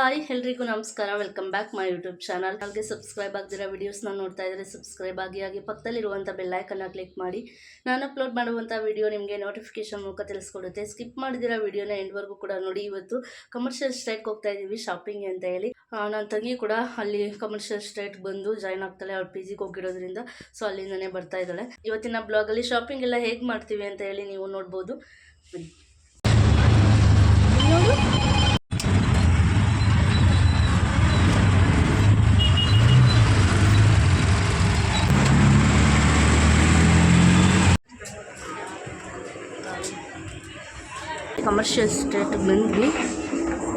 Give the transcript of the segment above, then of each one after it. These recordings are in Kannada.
ಹಾಯ್ ಎಲ್ರಿಗೂ ನಮಸ್ಕಾರ. Welcome back my YouTube channel ಹಾಗೆ ಸಬ್ಸ್ಕ್ರೈಬ್ ಆಗದಿರೋ ವೀಡಿಯೋಸ್ನ ನೋಡ್ತಾ ಇದ್ದರೆ ಸಬ್ಸ್ಕ್ರೈಬ್ ಆಗಿ, ಹಾಗೆ ಪಕ್ಕದಲ್ಲಿರುವಂಥ ಬೆಲ್ಲೈಕನ್ನ ಕ್ಲಿಕ್ ಮಾಡಿ. ನಾನು ಅಪ್ಲೋಡ್ ಮಾಡುವಂಥ ವಿಡಿಯೋ ನಿಮಗೆ ನೋಟಿಫಿಕೇಶನ್ ಮೂಲಕ ತಿಳಿಸ್ಕೊಡುತ್ತೆ. ಸ್ಕಿಪ್ ಮಾಡಿದಿರೋ ವಿಡಿಯೋನ ಎಂಡ್ವರೆಗೂ ಕೂಡ ನೋಡಿ. ಇವತ್ತು ಕಮರ್ಷಿಯಲ್ ಸ್ಟ್ರೈಕ್ ಹೋಗ್ತಾ ಇದ್ದೀವಿ ಶಾಪಿಂಗ್ ಅಂತ ಹೇಳಿ. ನನ್ನ ತಂಗಿ ಕೂಡ ಅಲ್ಲಿ ಕಮರ್ಷಿಯಲ್ ಸ್ಟ್ರೈಟ್ ಬಂದು ಜಾಯ್ನ್ ಆಗ್ತಾಳೆ ಅವ್ರು ಪಿ ಜಿಗೆ ಹೋಗಿರೋದ್ರಿಂದ. ಸೊ ಅಲ್ಲಿಂದನೇ ಬರ್ತಾ ಇದ್ದಾಳೆ. ಇವತ್ತಿನ ಬ್ಲಾಗಲ್ಲಿ ಶಾಪಿಂಗ್ ಎಲ್ಲ ಹೇಗೆ ಮಾಡ್ತೀವಿ ಅಂತ ಹೇಳಿ ನೀವು ನೋಡ್ಬೋದು. ಕಮರ್ಷಿಯಲ್ ಸ್ಟ್ರೀಟ್ ಬಂದ್ವಿ.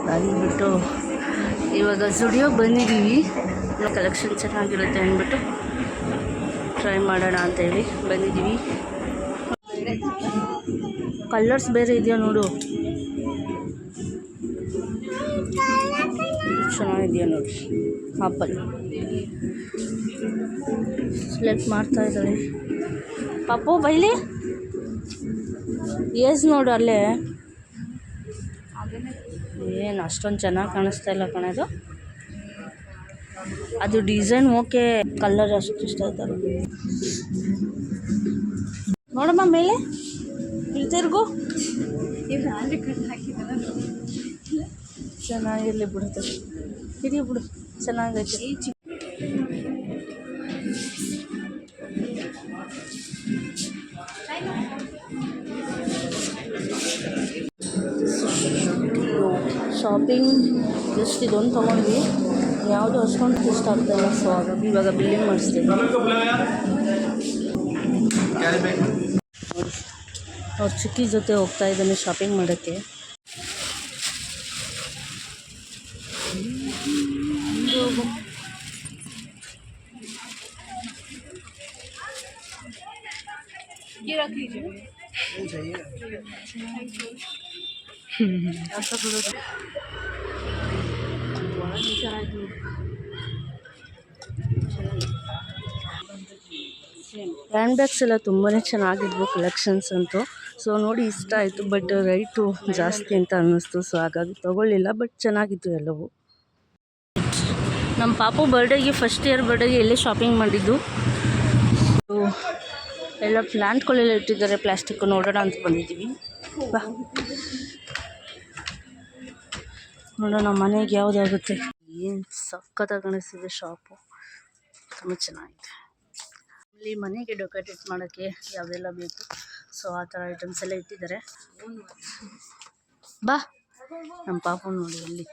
ಬಂದ್ಬಿಟ್ಟು ಇವಾಗ ಜುಡಿಯೋಗೆ ಬಂದಿದ್ದೀವಿ ಕಲೆಕ್ಷನ್ ಚೆನ್ನಾಗಿರುತ್ತೆ ಅಂದ್ಬಿಟ್ಟು ಟ್ರೈ ಮಾಡೋಣ ಅಂತೇಳಿ ಬಂದಿದ್ದೀವಿ ಕಲರ್ಸ್ ಬೇರೆ ಇದೆಯಾ ನೋಡು? ಚೆನ್ನಾಗಿದೆಯಾ ನೋಡಿ? ಆಪಲ್ ಸೆಲೆಕ್ಟ್ ಮಾಡ್ತಾ ಇದ್ದಾಳೆ. ಪಾಪು, ಬೈಲಿ? ಏಜ್ ನೋಡು ಅಲ್ಲೇ. ಏನು ಅಷ್ಟೊಂದು ಚೆನ್ನಾಗಿ ಕಾಣಿಸ್ತಾ ಇಲ್ಲ ಕಣದು ಅದು. ಡಿಸೈನ್ ಓಕೆ ಕಲರ್ ಅಷ್ಟು ಇಷ್ಟ ಆಯ್ತಲ್ಲ ನೋಡಮ್ಮ ಮೇಲೆ ಇಳ್ತಿರ್ಗು ಚೆನ್ನಾಗಿರ್ಲಿ ಬಿಡುತ್ತೆ ಇರಿ ಬಿಡು ಚೆನ್ನಾಗೈತೆ. ಶಾಪಿಂಗ್ ಜಸ್ಟ್ ಇದೊಂದು ತೊಗೊಂಡ್ವಿ ಯಾವುದು ಅಷ್ಟೊಂದು ಇಷ್ಟ ಆಗ್ತಾಯಿಲ್ಲ ಸೊ ಹಾಗಾಗಿ ಇವಾಗ ಬಿಲ್ಲಿಂಗ್ ಮಾಡಿಸ್ತೀವಿ ಅವ್ರ ಚಿಕ್ಕಿ ಜೊತೆ ಹೋಗ್ತಾ ಇದ್ದಾನೆ ಶಾಪಿಂಗ್ ಮಾಡೋಕ್ಕೆ ಹ್ಯಾಂಡ್ ಬ್ಯಾಗ್ಸ್ ಎಲ್ಲ ತುಂಬಾ ಚೆನ್ನಾಗಿದ್ವು ಕಲೆಕ್ಷನ್ಸ್ ಅಂತೂ. ಸೊ ನೋಡಿ ಇಷ್ಟ ಆಯಿತು ಬಟ್ ರೈಟು ಜಾಸ್ತಿ ಅಂತ ಅನ್ನಿಸ್ತು ಸೊ ಹಾಗಾಗಿ ತೊಗೊಳ್ಳಿಲ್ಲ ಬಟ್ ಚೆನ್ನಾಗಿತ್ತು ಎಲ್ಲವೂ. ನಮ್ಮ ಪಾಪು ಬರ್ಡೇಗೆ ಫಸ್ಟ್ ಇಯರ್ ಬರ್ಡೇಗೆ ಎಲ್ಲೇ ಶಾಪಿಂಗ್ ಮಾಡಿದ್ದು. ಎಲ್ಲ ಪ್ಲ್ಯಾಂಟ್ಗಳೆಲ್ಲ ಇಟ್ಟಿದ್ದಾರೆ ಪ್ಲಾಸ್ಟಿಕ್ ನೋಡೋಣ ಅಂತ ಬಂದಿದ್ದೀವಿ. ನೋಡೋಣ ಮನೆಗೆ ಯಾವುದಾಗುತ್ತೆ ಏನು ಸಖತ್ತಾಗಿ ಕಾಣಿಸ್ತಿದೆ ಶಾಪು. ತುಂಬ ಚೆನ್ನಾಗಿದೆ. ಇಲ್ಲಿ ಮನೆಗೆ ಡೆಕೋರೇಟ್ ಮಾಡೋಕ್ಕೆ ಯಾವುದೆಲ್ಲ ಬೇಕು. ಸೊ ಆ ಥರ ಐಟಮ್ಸ್ ಎಲ್ಲ ಇಟ್ಟಿದ್ದಾರೆ. ಬಾ, ನಮ್ಮ ಪಾಪು ನೋಡಿ ಅಲ್ಲಿ.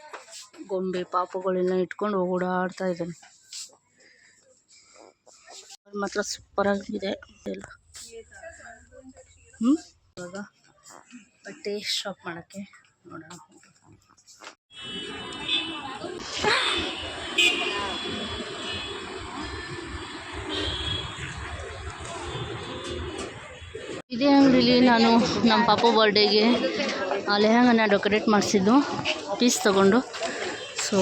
ಗೊಂಬೆ, ಪಾಪುಗಳೆಲ್ಲ ಇಟ್ಕೊಂಡು ಓಡಾಡ್ತಾ ಇದ್ದಾನೆ. ಮಾತ್ರ ಸೂಪರಾಗಿದೆ ಎಲ್ಲ. ಹ್ಞೂ ಇವಾಗ ಬಟ್ಟೆ ಶಾಪ್ ಮಾಡೋಕ್ಕೆ ನೋಡೋಣ. ಇದೇ ಅಂಗಡಿಲಿ ನಾನು ನಮ್ಮ ಪಾಪ ಬರ್ಡೇಗೆ ಲೆಹಂಗನ ಡೆಕೋರೇಟ್ ಮಾಡಿಸಿದ್ದು ಪೀಸ್ ತೊಗೊಂಡು. ಸೊ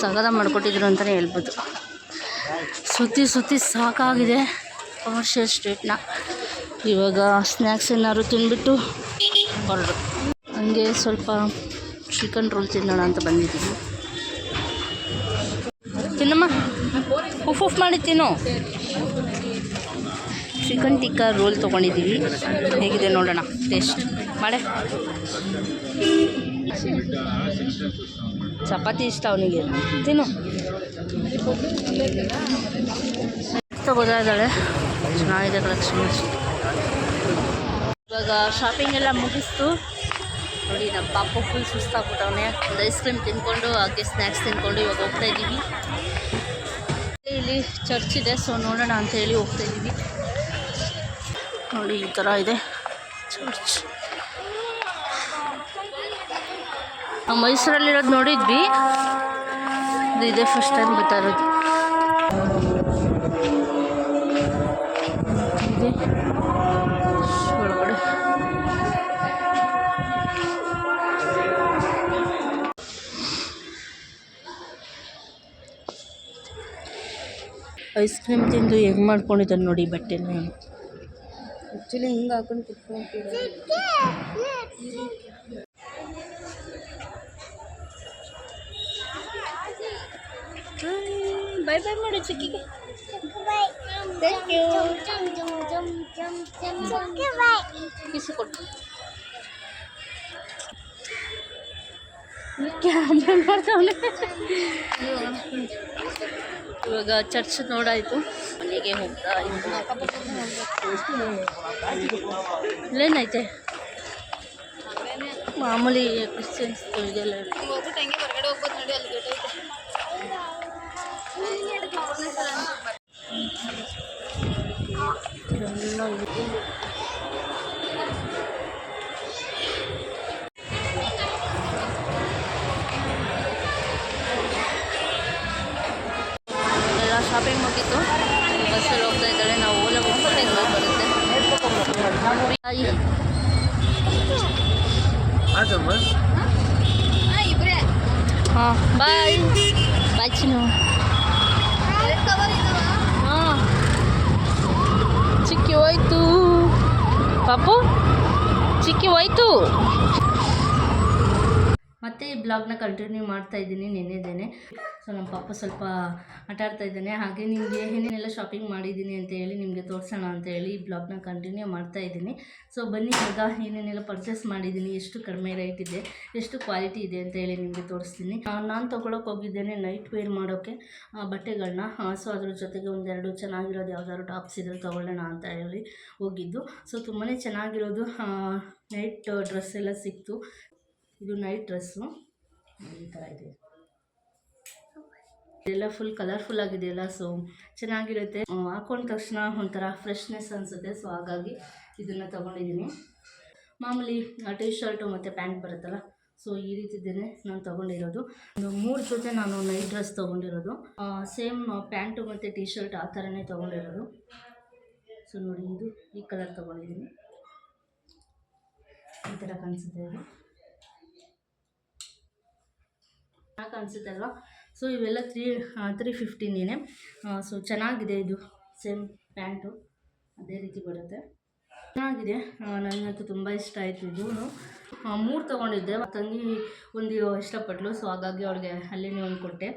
ಸಗದ ಮಾಡಿಕೊಟ್ಟಿದ್ರು ಅಂತಲೇ ಹೇಳ್ಬೋದು. ಸುತ್ತಿ ಸುತ್ತಿ ಸಾಕಾಗಿದೆ ಕಮರ್ಷಿಯಲ್ ಸ್ಟ್ರೀಟ್ನ ಇವಾಗ ಸ್ನ್ಯಾಕ್ಸ್ ಏನಾದ್ರು ತಿಂದ್ಬಿಟ್ಟು ಹೊರಡು. ಹಂಗೆ ಸ್ವಲ್ಪ ಚಿಕನ್ ರೋಲ್ ತಿನ್ನೋಣ ಅಂತ ಬಂದಿದ್ದೀವಿ ತಿನ್ನಮ್ಮ. ಉಫ್ ಉಫ್ ಮಾಡಿ ತಿನ್ನು. ಚಿಕನ್ ಟಿಕ್ಕಾ ರೋಲ್ ತೊಗೊಂಡಿದ್ದೀವಿ. ಹೇಗಿದೆ ನೋಡೋಣ. ಟೇಸ್ಟ್ ಮಾಡೆ. ಚಪಾತಿ ಇಷ್ಟ ಅವನಿಗೆ. ತಿನ್ನು. ತಗೋದಾಳೆ ಚೆನ್ನಾಗಿದೆ ಕಲೆಕ್ಷನ್ ಇವಾಗ ಶಾಪಿಂಗ್ ಎಲ್ಲ ಮುಗಿಸ್ತು. ನೋಡಿ, ನಮ್ಮ ಪಾಪ ಫುಲ್ ಸುಸ್ತಾಗ್ಬಿಟ್ಟವನೆ ಒಂದು ಐಸ್ ಕ್ರೀಮ್ ತಿನ್ಕೊಂಡು, ಹಾಗೆ ಸ್ನ್ಯಾಕ್ಸ್ ತಿನ್ಕೊಂಡು ಇವಾಗ ಹೋಗ್ತಾ ಇದ್ದೀವಿ. ಇಲ್ಲಿ ಚರ್ಚ್ ಇದೆ ಸೊ ನೋಡೋಣ ಅಂತ ಹೇಳಿ ಹೋಗ್ತಾ ಇದ್ದೀವಿ. ನೋಡಿ, ಈ ಥರ ಇದೆ ಚರ್ಚ್ ನಾವು ಮೈಸೂರಲ್ಲಿರೋದು ನೋಡಿದ್ವಿ. ಇದು ಇದೆ ಫಸ್ಟ್ ಟೈಮ್ ಬರ್ತಾ ಇರೋದು. ಐಸ್ ಕ್ರೀಮ್ ತಿಂದು ಹೆಂಗೆ ಮಾಡ್ಕೊಂಡಿದ್ದಾನೆ ನೋಡಿ ಬಟ್ಟೆನ ಆ್ಯಕ್ಚುಲಿ ಹಿಂಗೆ ಹಾಕೊಂಡು ಕುತ್ಕೊಂತಿದ್ದೆ ಬಾಯ್ ಬಾಯ್ ಮಾಡು ಚಿಕ್ಕಿಗೆ ಥ್ಯಾಂಕ್ ಯು ಕಿಸು ಕೊಟ್ಟು ಕ್ಯಾಮ್ರಾ ಮಾಡ್ತಾವನೆ ಇವಾಗ ಚರ್ಚ್ ನೋಡಾಯಿತು. ಮನೆಗೆ ಹೋಗ್ತಾ ಇಲ್ಲೇನೈತೆ ಮಾಮೂಲಿ ಕ್ರಿಶ್ಚಿಯನ್ಸ್ ಇದೆಲ್ಲ ಹೊರಗಡೆ ಹಾಂ. ಬಾಯ್ ಚಿನ್ನು. ಹಾಂ. ಚಿಕ್ಕಿ ಹೋಯ್ತು. ಪಾಪು ಚಿಕ್ಕಿ ಹೋಯ್ತು. ಮತ್ತೆ ಈ ಬ್ಲಾಗ್ನ ಕಂಟಿನ್ಯೂ ಮಾಡ್ತಾ ಇದ್ದೀನಿ ನೆನ್ನೆದೇನೆ ಸೊ ನಮ್ಮ ಪಾಪ ಸ್ವಲ್ಪ ಆಟ ಆಡ್ತಾ ಇದ್ದಾನೆ. ಹಾಗೆ ನಿಮಗೆ ಏನೇನೆಲ್ಲ ಶಾಪಿಂಗ್ ಮಾಡಿದ್ದೀನಿ ಅಂತ ಹೇಳಿ ನಿಮಗೆ ತೋರಿಸೋಣ ಅಂತ ಹೇಳಿ ಈ ಬ್ಲಾಗ್ನ ಕಂಟಿನ್ಯೂ ಮಾಡ್ತಾ ಇದ್ದೀನಿ. ಸೊ ಬನ್ನಿ ಈಗ ಏನೇನೆಲ್ಲ ಪರ್ಚೇಸ್ ಮಾಡಿದ್ದೀನಿ, ಎಷ್ಟು ಕಡಿಮೆ ರೇಟ್ ಇದೆ, ಎಷ್ಟು ಕ್ವಾಲಿಟಿ ಇದೆ ಅಂತ ಹೇಳಿ ನಿಮಗೆ ತೋರಿಸ್ತೀನಿ. ನಾನು ತೊಗೊಳಕ್ಕೆ ಹೋಗಿದ್ದೇನೆ ನೈಟ್ ವೇರ್ ಮಾಡೋಕ್ಕೆ ಬಟ್ಟೆಗಳನ್ನ ಸೊ ಅದ್ರ ಜೊತೆಗೆ ಒಂದೆರಡು ಚೆನ್ನಾಗಿರೋದು ಯಾವ್ದಾದ್ರು ಟಾಪ್ಸ್ ಇದ್ರೆ ತೊಗೊಳ್ಳೋಣ ಅಂತ ಹೇಳಿ ಹೋಗಿದ್ದು. ಸೊ ತುಂಬಾ ಚೆನ್ನಾಗಿರೋದು ನೈಟ್ ಡ್ರೆಸ್ ಎಲ್ಲ ಸಿಕ್ತು. ಇದು ನೈಟ್ ಡ್ರೆಸ್ಸು. ಈ ಥರ ಇದೆ. ಇದೆಲ್ಲ ಫುಲ್ ಕಲರ್ಫುಲ್ ಆಗಿದೆಯಲ್ಲ ಸೊ ಚೆನ್ನಾಗಿರುತ್ತೆ. ಹಾಕೊಂಡ ತಕ್ಷಣ ಒಂಥರ ಫ್ರೆಶ್ನೆಸ್ ಅನಿಸುತ್ತೆ ಸೊ ಹಾಗಾಗಿ ಇದನ್ನು ತೊಗೊಂಡಿದ್ದೀನಿ. ಮಾಮೂಲಿ ಟೀ ಶರ್ಟು ಮತ್ತು ಪ್ಯಾಂಟ್ ಬರುತ್ತಲ್ಲ ಸೊ ಈ ರೀತಿದ್ದೇನೆ ನಾನು ತೊಗೊಂಡಿರೋದು. ಒಂದು ಮೂರು ಜೊತೆ ನಾನು ನೈಟ್ ಡ್ರೆಸ್ ತೊಗೊಂಡಿರೋದು. ಸೇಮ್ ಪ್ಯಾಂಟು ಮತ್ತು ಟೀ ಶರ್ಟ್ ಆ ಥರನೇ ತೊಗೊಂಡಿರೋದು. ಸೊ ನೋಡಿ, ಇದು ಈ ಕಲರ್ ತೊಗೊಂಡಿದ್ದೀನಿ. ಈ ಥರ ಕಾಣಿಸುತ್ತೆ ಇದು ಚೆನ್ನಾಗಿ ಅನಿಸುತ್ತಲ್ವ? ಸೊ ಇವೆಲ್ಲ ತ್ರೀ ತ್ರೀ ಫಿಫ್ಟೀನೇನೆ ಸೊ ಚೆನ್ನಾಗಿದೆ ಇದು ಸೇಮ್ ಪ್ಯಾಂಟು ಅದೇ ರೀತಿ ಬರುತ್ತೆ. ಚೆನ್ನಾಗಿದೆ. ನನಗಂತೂ ತುಂಬ ಇಷ್ಟ ಆಯಿತು ಇದು. ಮೂರು ತೊಗೊಂಡಿದ್ದೆ. ತಂಗಿ ಒಂದು ಇಷ್ಟಪಟ್ಲು. ಸೊ ಹಾಗಾಗಿ ಅವಳಿಗೆ ಅಲ್ಲೇ ಒಂದು ಕೊಟ್ಟೆ.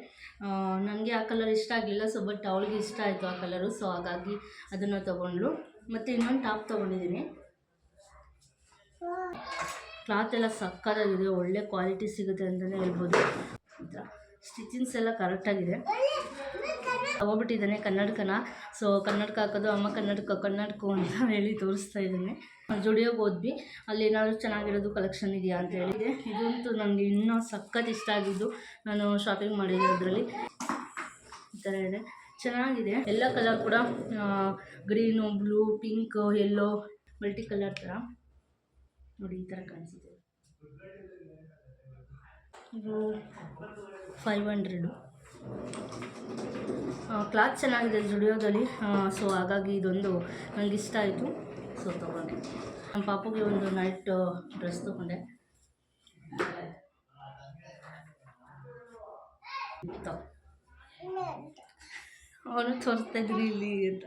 ನನಗೆ ಆ ಕಲರ್ ಇಷ್ಟ ಆಗಲಿಲ್ಲ. ಸೊ ಬಟ್ ಅವಳಿಗೆ ಇಷ್ಟ ಆಯಿತು ಆ ಕಲರು ಸೊ ಹಾಗಾಗಿ ಅದನ್ನು ತೊಗೊಂಡ್ಳು. ಮತ್ತು ಇನ್ನೊಂದು ಟಾಪ್ ತೊಗೊಂಡಿದ್ದೀನಿ. ಕ್ಲಾತ್ ಎಲ್ಲ ಸಕ್ಕತ್ತಾಗಿದೆ. ಒಳ್ಳೆ ಕ್ವಾಲಿಟಿ ಸಿಗುತ್ತೆ ಅಂತಲೇ ಹೇಳ್ಬೋದು. ಸ್ಟಿಚಿಂಗ್ಸ್ ಎಲ್ಲ ಕರೆಕ್ಟಾಗಿದೆ ಹೋಗ್ಬಿಟ್ಟಿದ್ದಾನೆ ಕನ್ನಡಕನ. ಸೊ ಕನ್ನಡಕ ಹಾಕೋದು, ಅಮ್ಮ ಕನ್ನಡಕ ಕನ್ನಡಕ ಅಂತ ಹೇಳಿ ತೋರಿಸ್ತಾ ಇದ್ದಾನೆ. ಜುಡಿಯೋಗೆ ಹೋದ್ವಿ ಅಲ್ಲಿ ಏನಾದರೂ ಚೆನ್ನಾಗಿರೋದು ಕಲೆಕ್ಷನ್ ಇದೆಯಾ ಅಂತ ಹೇಳಿದೆ ಇದಂತೂ ನನಗೆ ಇನ್ನೂ ಸಖತ್ ಇಷ್ಟ ಆಗಿದ್ದು ನಾನು ಶಾಪಿಂಗ್ ಮಾಡಿರೋದ್ರಲ್ಲಿ. ಈ ಥರ ಇದೆ. ಚೆನ್ನಾಗಿದೆ. ಎಲ್ಲ ಕಲರ್ ಕೂಡ green blue pink yellow multi colour ಥರ. ನೋಡಿ, ಈ ಥರ ಕಾಣಿಸುತ್ತೆ. ಇದು ಫೈವ್ ಹಂಡ್ರೆಡು ಕ್ಲಾತ್ ಚೆನ್ನಾಗಿದೆ ಜುಡಿಯೋದಲ್ಲಿ. ಸೊ ಹಾಗಾಗಿ ಇದೊಂದು ನನಗೆ ಇಷ್ಟ ಆಯಿತು. ಸೊ ತೊಗೊಂಡೆ. ನಮ್ಮ ಪಾಪುಗೆ ಒಂದು ನೈಟ್ ಡ್ರೆಸ್ ತೊಗೊಂಡೆ. ಅವನು ತೋರಿಸ್ತಾ ಇದ್ರಿ ಇಲ್ಲಿ ಅಂತ.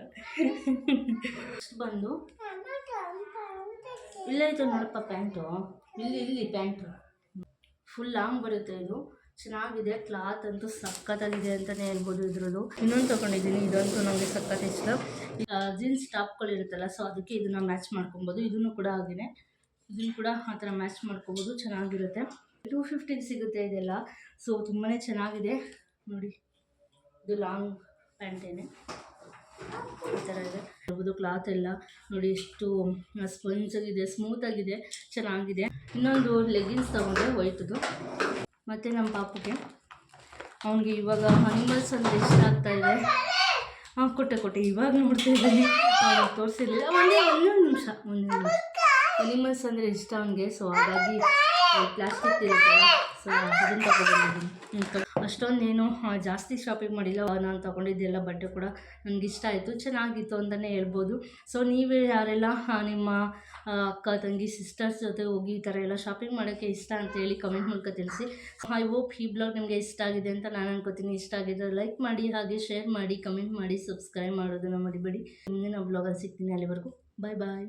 ಬಂದು. ಇಲ್ಲೇ ಐತೆ ನೋಡಪ್ಪ, ಪ್ಯಾಂಟು. ಇಲ್ಲಿ ಇಲ್ಲಿ, ಪ್ಯಾಂಟು. ಫುಲ್ ಲಾಂಗ್ ಬರುತ್ತೆ ಇದು. ಚೆನ್ನಾಗಿದೆ, ಕ್ಲಾತ್ ಅಂತೂ ಸಖತ್ತಾಗಿದೆ ಅಂತಲೇ ಹೇಳ್ಬೋದು ಇದ್ರದ್ದು. ಇನ್ನೊಂದು ತೊಗೊಂಡಿದ್ದೀನಿ, ಇದಂತೂ ನನಗೆ ಸಖತ್ ಇಷ್ಟ. ಜೀನ್ಸ್ ಟಾಪ್ಗಳಿರುತ್ತಲ್ಲ ಸೊ ಅದಕ್ಕೆ ಇದನ್ನು ಮ್ಯಾಚ್ ಮಾಡ್ಕೊಬೋದು. ಇದನ್ನು ಕೂಡ ಹಾಗೆಯೇ ಇದನ್ನು ಕೂಡ ಆ ಥರ ಮ್ಯಾಚ್ ಮಾಡ್ಕೊಬೋದು, ಚೆನ್ನಾಗಿರುತ್ತೆ. ಟೂ ಫಿಫ್ಟಿಗೆ ಸಿಗುತ್ತೆ ಇದೆಲ್ಲ. ಸೊ ತುಂಬಾ ಚೆನ್ನಾಗಿದೆ. ನೋಡಿ, ಇದು ಲಾಂಗ್ ಪ್ಯಾಂಟೇನೆ ಈ ಥರ ಇದೆ. ಹೇಳ್ಬೋದು ಕ್ಲಾತ್ ಎಲ್ಲ ನೋಡಿ ಎಷ್ಟು ಸ್ಪಂಜಾಗಿದೆ ಸ್ಮೂತಾಗಿದೆ ಚೆನ್ನಾಗಿದೆ. ಇನ್ನೊಂದು ಲೆಗಿನ್ಸ್ ತಗೊಂಡೆ ವೈಟ್ದು ಮತ್ತು ನಮ್ಮ ಪಾಪುಗೆ. ಅವನಿಗೆ ಇವಾಗ ಅನಿಮಲ್ಸ್ ಅಂದರೆ ಇಷ್ಟ ಆಗ್ತಾ ಇದೆ. ಹಾಂ, ಕೊಟ್ಟೆ ಕೊಟ್ಟೆ. ಇವಾಗ ನೋಡ್ತಾ ಇದ್ದೀನಿ. ಅವ್ನಿಗೆ ತೋರಿಸಿರಲಿಲ್ಲ ಒಂದೇ ಒಂದೊಂದು ನಿಮಿಷ ಒಂದೊಂದು ನಿಮಿಷ. ಅನಿಮಲ್ಸ್ ಅಂದರೆ ಇಷ್ಟ ಅವನಿಗೆ ಸೊ ಹಾಗಾಗಿ ಪ್ಲಾಸ್ಟಿಕ್ ಇರುತ್ತಲ್ಲ ಸೊ ಅದನ್ನು ಅಷ್ಟೊಂದೇನು ಜಾಸ್ತಿ ಶಾಪಿಂಗ್ ಮಾಡಿಲ್ಲ. ನಾನು ತೊಗೊಂಡಿದ್ದೆಲ್ಲ ಬಟ್ಟೆ ಕೂಡ ನನಗೆ ಇಷ್ಟ ಆಯಿತು. ಚೆನ್ನಾಗಿತ್ತು ಅಂತಲೇ ಹೇಳ್ಬೋದು. ಸೊ ನೀವೇ ಯಾರೆಲ್ಲ ನಿಮ್ಮ ಅಕ್ಕ ತಂಗಿ ಸಿಸ್ಟರ್ಸ್ ಜೊತೆ ಹೋಗಿ ಈ ಥರ ಎಲ್ಲ ಶಾಪಿಂಗ್ ಮಾಡೋಕ್ಕೆ ಇಷ್ಟ ಅಂತ ಹೇಳಿ ಕಮೆಂಟ್ ಮೂಲಕ ತಿಳಿಸಿ. ಐ ಹೋಪ್ ಈ ಬ್ಲಾಗ್ ನಿಮಗೆ ಇಷ್ಟ ಆಗಿದೆ ಅಂತ ನಾನು ಅನ್ಕೋತೀನಿ. ಇಷ್ಟ ಆಗಿದ್ರೆ ಲೈಕ್ ಮಾಡಿ ಹಾಗೆ ಶೇರ್ ಮಾಡಿ ಕಮೆಂಟ್ ಮಾಡಿ ಸಬ್ಸ್ಕ್ರೈಬ್ ಮಾಡೋದನ್ನು ಮರಿಬೇಡಿ. ಮುಂದಿನ ಬ್ಲಾಗಲ್ಲಿ ಸಿಗ್ತೀನಿ ಅಲ್ಲಿವರೆಗೂ. ಬಾಯ್ ಬಾಯ್